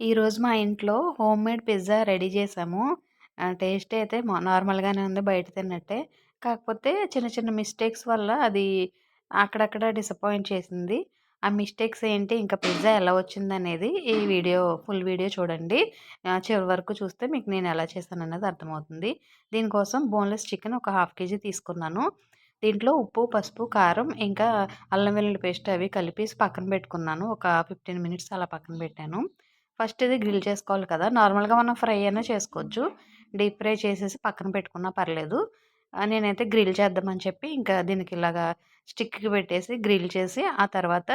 ఈరోజు మా ఇంట్లో హోమ్ మేడ్ పిజ్జా రెడీ చేసాము. టేస్ట్ అయితే మా నార్మల్‌గానే ఉంది బయట తిన్నట్టే. కాకపోతే చిన్న చిన్న మిస్టేక్స్ వల్ల అది అక్కడక్కడ డిసప్పాయింట్ చేసింది. ఆ మిస్టేక్స్ ఏంటి, ఇంకా పిజ్జా ఎలా వచ్చిందనేది ఈ వీడియో ఫుల్ వీడియో చూడండి. చివరి వరకు చూస్తే మీకు నేను ఎలా చేశానన్నది అర్థమవుతుంది. దీనికోసం బోన్‌లెస్ చికెన్ ఒక హాఫ్ కేజీ తీసుకున్నాను. దీంట్లో ఉప్పు, పసుపు, కారం ఇంకా అల్లం వెల్లుల్లి పేస్ట్ అవి కలిపేసి పక్కన పెట్టుకున్నాను. ఒక 15 మినిట్స్ అలా పక్కన పెట్టాను. ఫస్ట్ ఇది గ్రిల్ చేసుకోవాలి కదా! నార్మల్‌గా మనం ఫ్రై అయినా చేసుకోవచ్చు. డీప్ ఫ్రై చేసేసి పక్కన పెట్టుకున్నా పర్లేదు. నేనైతే గ్రిల్ చేద్దామని చెప్పి ఇంకా దీనికి ఇలాగా స్టిక్‌కి పెట్టేసి గ్రిల్ చేసి ఆ తర్వాత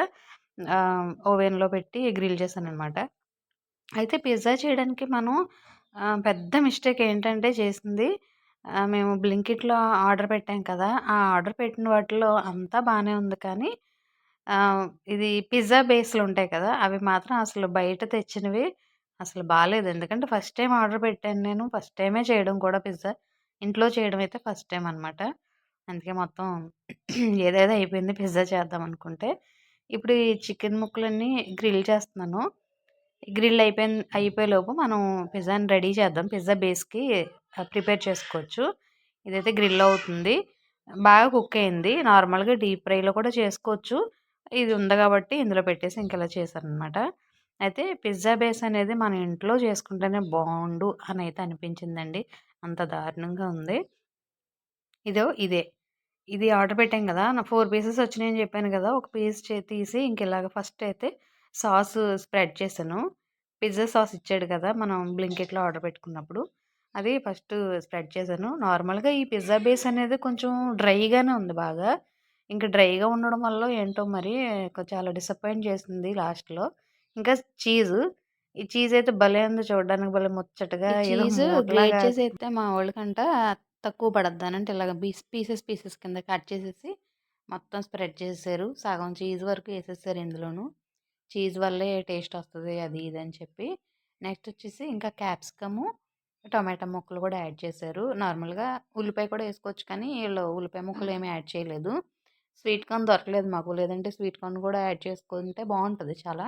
ఓవెన్‌లో పెట్టి గ్రిల్ చేశాననమాట. అయితే పిజ్జా చేయడానికి మనం పెద్ద మిస్టేక్ ఏంటంటే చేసింది మేము బ్లింకిట్‌లో ఆర్డర్ పెట్టాం కదా! ఆ ఆర్డర్ పెట్టిన వాటిలో అంతా బాగానే ఉంది కానీ ఇది పిజ్జా బేస్లు ఉంటాయి కదా! అవి మాత్రం అసలు బయట తెచ్చినవి అసలు బాగాలేదు ఎందుకంటే ఫస్ట్ టైం ఆర్డర్ పెట్టాను నేను. ఫస్ట్ టైమే చేయడం కూడా పిజ్జా. ఇంట్లో చేయడం అయితే ఫస్ట్ టైం అనమాట. అందుకే మొత్తం ఏదేదో అయిపోయింది పిజ్జా చేద్దాం అనుకుంటే. ఇప్పుడు ఈ చికెన్ ముక్కలన్నీ గ్రిల్ చేస్తున్నాను. గ్రిల్ అయిపోయిన అయిపోయేలోపు మనం పిజ్జాని రెడీ చేద్దాం. పిజ్జా బేస్‌కి ప్రిపేర్ చేసుకోవచ్చు. ఇదైతే గ్రిల్ అవుతుంది. బాగా కుక్ అయింది. నార్మల్‌గా డీప్ ఫ్రైలో కూడా చేసుకోవచ్చు. ఇది ఉంది కాబట్టి ఇందులో పెట్టేసి ఇంక ఇలా చేశాననమాట. అయితే పిజ్జా బేస్ అనేది మన ఇంట్లో చేసుకుంటేనే బాగుండు అని అయితే అనిపించిందండి. అంత దారుణంగా ఉంది. ఇదో ఇదే. ఇది ఆర్డర్ పెట్టాం కదా నా ఫోర్ పీసెస్ వచ్చినాయని చెప్పాను కదా ఒక పీస్ తీసి ఇంక ఇలాగ ఫస్ట్ అయితే సాస్ స్ప్రెడ్ చేశాను. పిజ్జా సాస్ ఇచ్చాడు కదా! మనం బ్లింకెట్లో ఆర్డర్ పెట్టుకున్నప్పుడు. అది ఫస్ట్ స్ప్రెడ్ చేశాను. నార్మల్‌గా ఈ పిజ్జా బేస్ అనేది కొంచెం డ్రైగానే ఉంది బాగా. ఇంక డ్రైగా ఉండడం వల్లో ఏంటో మరి చాలా డిసప్పాయింట్ చేసింది లాస్ట్‌లో. ఇంకా చీజు. ఈ చీజ్ అయితే భలే ఉంది చూడడానికి భలే ముచ్చటగా చీజ్ గ్రేట్ చేసేస్తే మా వోళ్ళకంట తక్కువ పడద్దని అంటే ఇలాగ పీస్ పీసెస్ పీసెస్ కింద కట్ చేసేసి మొత్తం స్ప్రెడ్ చేసేసారు. సగం చీజ్ వరకు ఏసేసారు ఇందులోను. చీజ్ వల్లే టేస్ట్ వస్తది అది ఇది అని చెప్పి. నెక్స్ట్ వచ్చేసి ఇంకా క్యాప్సికము, టొమాటో ముక్కలు కూడా యాడ్ చేశారు. నార్మల్‌గా ఉల్లిపాయ కూడా ఏసుకోవచ్చు కానీ ఈళ్ళు ఉల్లిపాయ ముక్కలు ఏమి యాడ్ చేయలేదు. స్వీట్ కార్న్ దొరకలేదు మాకు. లేదంటే స్వీట్ కార్న్ కూడా యాడ్ చేసుకుంటే బాగుంటుంది చాలా.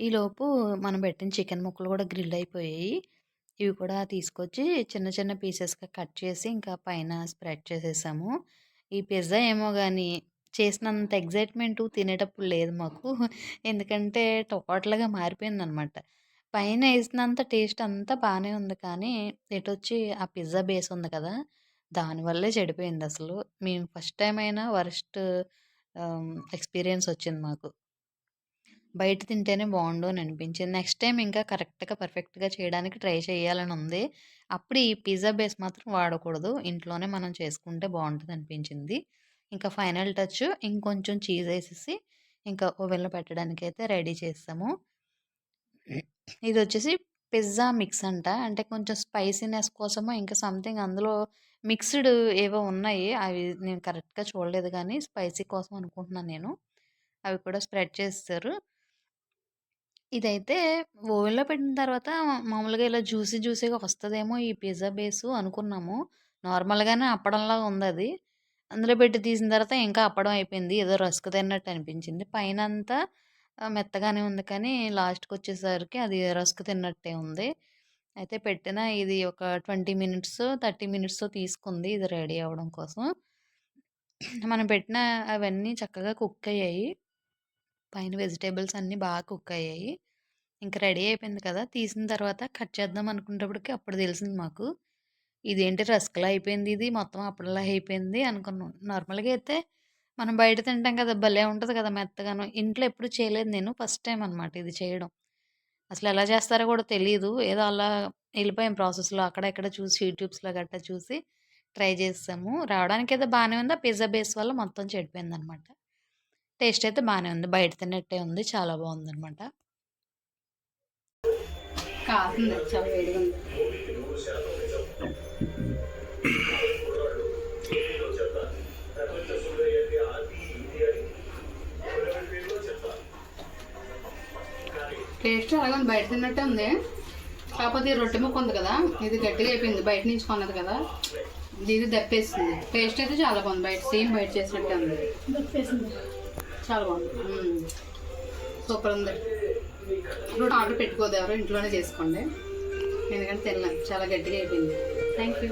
ఈలోపు మనం పెట్టిన చికెన్ ముక్కలు కూడా గ్రిల్ అయిపోయాయి. ఇవి కూడా తీసుకొచ్చి చిన్న చిన్న పీసెస్‌గా కట్ చేసి ఇంకా పైన స్ప్రెడ్ చేసేసాము. ఈ పిజ్జా ఏమో కానీ చేసినంత ఎగ్జైట్మెంట్ తినేటప్పుడు లేదు మాకు. ఎందుకంటే టోటల్‌గా మారిపోయిందనమాట. పైన వేసినంత టేస్ట్ అంతా బాగానే ఉంది కానీ ఎటొచ్చి ఆ పిజ్జా బేస్ ఉంది కదా! దానివల్లే చెడిపోయింది అసలు మేము ఫస్ట్ టైం అయినా వరస్ట్ ఎక్స్‌పీరియన్స్ వచ్చింది మాకు. బయట తింటేనే బాగుండు అని అనిపించింది. నెక్స్ట్ టైం ఇంకా కరెక్ట్‌గా, పర్ఫెక్ట్‌గా చేయడానికి ట్రై చేయాలని ఉంది. అప్పుడు ఈ పిజ్జా బేస్ మాత్రం వాడకూడదు. ఇంట్లోనే మనం చేసుకుంటే బాగుంటుంది అనిపించింది ఇంకా ఫైనల్ టచ్ ఇంకొంచెం చీజ్ వేసేసి ఇంకా ఓవెన్‌లో పెట్టడానికైతే రెడీ చేస్తాము ఇది వచ్చేసి పిజ్జా మిక్స్ అంట. అంటే కొంచెం స్పైసీనెస్ కోసమో ఇంకా సంథింగ్ అందులో మిక్స్‌డ్ ఏవో ఉన్నాయి. అవి నేను కరెక్ట్‌గా చూడలేదు కానీ స్పైసీ కోసం అనుకుంటున్నాను నేను. అవి కూడా స్ప్రెడ్ చేస్తారు ఇదైతే ఓవెన్‌లో పెట్టిన తర్వాత మామూలుగా ఇలా జ్యూసీ జ్యూసీగా వస్తుందేమో ఈ పిజ్జా బేసు అనుకున్నాము. నార్మల్‌గానే అప్పడంలాగా అది అందులో పెట్టి తీసిన తర్వాత ఇంకా అప్పడం అయిపోయింది. ఏదో రస్క్ తిన్నట్టు అనిపించింది. పైనంతా అంతా మెత్తగానే ఉంది కానీ లాస్ట్కి వచ్చేసరికి అది రస్క్ తిన్నట్టే ఉంది. అయితే పెట్టిన ఇది ఒక ట్వంటీ మినిట్స్ థర్టీ మినిట్స్ తీసుకుంది ఇది రెడీ అవ్వడం కోసం. మనం పెట్టిన అవన్నీ చక్కగా కుక్ అయ్యాయి. పైన వెజిటేబుల్స్ అన్నీ బాగా కుక్ అయ్యాయి. ఇంక రెడీ అయిపోయింది కదా! తీసిన తర్వాత కట్ చేద్దాం అనుకునేటప్పటికి అప్పుడు తెలిసింది మాకు. ఇదేంటి రస్క్‌లా అయిపోయింది ఇది. మొత్తం అప్పడంలా అయిపోయింది అనుకున్నాం. నార్మల్‌గా అయితే మనం బయట తింటాం కదా! భలే ఉంటుంది కదా! మెత్తగాను. ఇంట్లో ఎప్పుడు చేయలేదు నేను. ఫస్ట్ టైం అనమాట ఇది చేయడం. అసలు ఎలా చేస్తారో కూడా తెలీదు. ఏదో అలా ఎళ్ళిపోయాం ప్రాసెస్‌లో. అక్కడ ఇక్కడ చూసి యూట్యూబ్స్‌లో గట్టా చూసి ట్రై చేసేసాము. రావడానికైతే బానే ఉంది. ఆ పిజ్జా బేస్ వల్ల మొత్తం చెడిపోయిందనమాట. టేస్ట్ అయితే బానే ఉంది. బయట తిన్నట్టే ఉంది. చాలా. కాసింది. చాలా టేస్ట్ అలాగే ఉంది. బయట తిన్నట్టే ఉంది. కాకపోతే ఈ రొట్టె ముక్క ఉంది కదా! ఇది గట్టిగా అయిపోయింది. బయట నుంచి కొన్నది కదా! ఇది దప్పేసింది. టేస్ట్ అయితే చాలా బాగుంది. బయట సేమ్ బయట చేసినట్టే ఉంది. చాలా బాగుంది. సూపర్ ఉంది. ఇప్పుడు ఆర్డర్ పెట్టుకోదు ఎవరో ఇంట్లోనే చేసుకోండి ఎందుకంటే తినలేం చాలా గట్టిగా అయిపోయింది థ్యాంక్ యూ